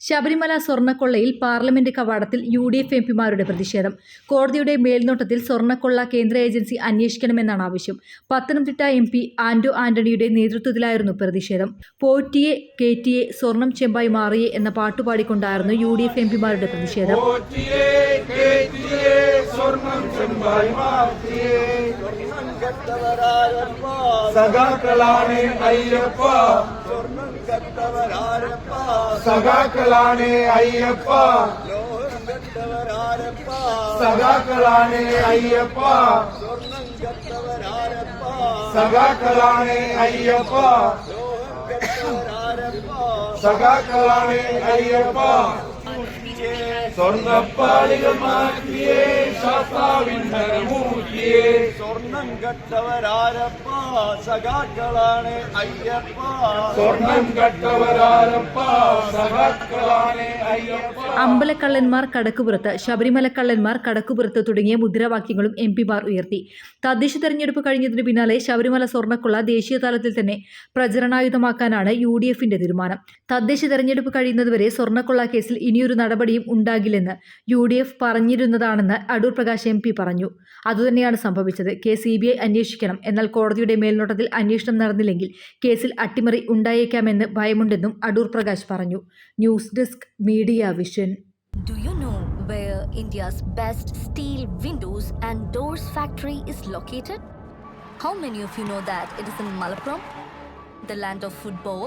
ശബരിമല സ്വർണക്കൊള്ളയിൽ പാർലമെന്റ് കവാടത്തിൽ U D F എംപിമാരുടെ പ്രതിഷേധം. കോടതിയുടെ മേൽനോട്ടത്തിൽ സ്വർണക്കൊള്ള കേന്ദ്ര ഏജൻസി അന്വേഷിക്കണമെന്നാണ് ആവശ്യം. പത്തനംതിട്ട എം പി ആന്റോ ആന്റണിയുടെ നേതൃത്വത്തിലായിരുന്നു പ്രതിഷേധം. പോറ്റിയെ കേറ്റിയെ സ്വർണം ചെമ്പായി മാറിയെ എന്ന പാട്ടുപാടിക്കൊണ്ടായിരുന്നു യു ഡി എഫ് എംപിമാരുടെ പ്രതിഷേധം. സഖാക്കളാണ് കേറ്റിയേ സ്വർണം ചെമ്പായി മാറ്റിയേ സ്വർണം കെട്ടവരാരപ്പ സഖാക്കളാണ് അയ്യപ്പ സ്വർണം കെട്ടവരാരപ്പ സഖാക്കളാണ് അയ്യപ്പ ലോഹം കെട്ടവരാരപ്പ സഖാക്കളാണ് അയ്യപ്പ സ്വർണം കെട്ടവരാരപ്പ സഖാക്കളാണ് അയ്യപ്പ ലോഹം കെട്ടവരാരപ്പ സഖാക്കളാണ് അയ്യപ്പ സ്വർണപ്പാളികൾ മാറ്റിയേ ശാസ്താവിന്ധരമൂർത്തിയേ സ്വർണം കട്ടവരാരപ്പ സഖാക്കളാണ് അയ്യപ്പ. സ്വർണം കട്ടവരാരപ്പ സഖാക്കളാണ് അയ്യപ്പ. അമ്പലക്കള്ളന്മാർ കടക്കുപുറത്ത് ശബരിമല കള്ളന്മാർ കടക്കുപുറത്ത് തുടങ്ങിയ മുദ്രാവാക്യങ്ങളും എം പിമാർ ഉയർത്തി. തദ്ദേശ തെരഞ്ഞെടുപ്പ് കഴിഞ്ഞതിന് പിന്നാലെ ശബരിമല സ്വർണക്കുള്ള ദേശീയ തലത്തിൽ തന്നെ പ്രചരണായുധമാക്കാനാണ് യു ഡി എഫിന്റെ തീരുമാനം. തദ്ദേശ തെരഞ്ഞെടുപ്പ് കഴിയുന്നതുവരെ സ്വർണക്കുള്ള കേസിൽ ഇനിയൊരു നടപടിയും ഉണ്ടാകില്ലെന്ന് യു ഡി എഫ് പറഞ്ഞിരുന്നതാണെന്ന് അടൂർ പ്രകാശ് എം പി പറഞ്ഞു. അതുതന്നെയാണ് സംഭവിച്ചത്. കേസ് സി ബി ഐ അന്വേഷിക്കണം എന്നാൽ കോടതിയുടെ മേൽനോട്ടത്തിൽ അന്വേഷണം നടന്നില്ലെങ്കിൽ കേസിൽ അട്ടിമറി ഉണ്ടായേക്കാമെന്ന് ഭയമുണ്ടെന്നും അടൂർ പ്രകാശ് പറഞ്ഞു news desk media vision Do you know where India's best steel windows and doors factory is located? How many of you know that it is in Malappuram, the land of football?